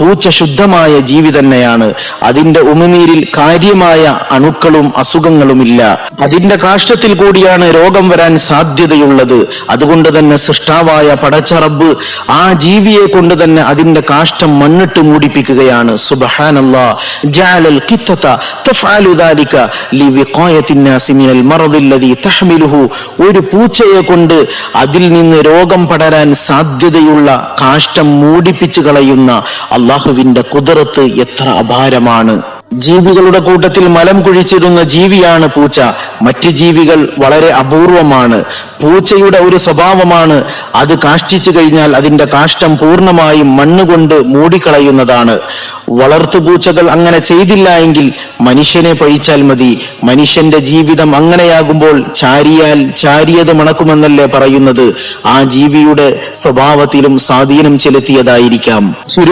പൂച്ച ശുദ്ധമായ ജീവി തന്നെയാണ്. അതിന്റെ ഉമിനീരിൽ കാര്യമായ അണുക്കളും അസുഖങ്ങളുമില്ല. അതിന്റെ കാഷ്ടത്തിൽ കൂടിയാണ് രോഗം വരാൻ സാധ്യതയുള്ളത്. അതുകൊണ്ട് തന്നെ സൃഷ്ടാവായ പടച്ചറബ് ആ ജീവിയെ കൊണ്ട് തന്നെ അതിന്റെ കാഷ്ടം മണ്ണിട്ട് മൂടിപ്പിക്കുകയാണ്. ഒരു പൂച്ചയെ കൊണ്ട് അതിൽ നിന്ന് രോഗം പടരാൻ സാധ്യതയുള്ള കാഷ്ടം മൂടിപ്പിച്ചു കളയുന്ന അള്ളാഹുവിന്റെ കുതിരത്ത് എത്ര അപാരമാണ്. ജീവികളുടെ കൂട്ടത്തിൽ മലം കുഴിച്ചിരുന്ന ജീവിയാണ് പൂച്ച. മറ്റു ജീവികൾ വളരെ അപൂർവമാണ്. പൂച്ചയുടെ ഒരു സ്വഭാവമാണ് അത് കാഷ്ടിച്ചു കഴിഞ്ഞാൽ അതിന്റെ കാഷ്ടം പൂർണമായും മണ്ണുകൊണ്ട് മൂടിക്കളയുന്നതാണ്. വളർത്തു പൂച്ചകൾ അങ്ങനെ ചെയ്തില്ല എങ്കിൽ മനുഷ്യനെ പഴിച്ചാൽ മതി. മനുഷ്യന്റെ ജീവിതം അങ്ങനെയാകുമ്പോൾ ചാരിയാൽ ചാരിയത് മണക്കുമെന്നല്ലേ പറയുന്നത്. ആ ജീവിയുടെ സ്വഭാവത്തിലും സ്വാധീനം ചെലുത്തിയതായിരിക്കാം.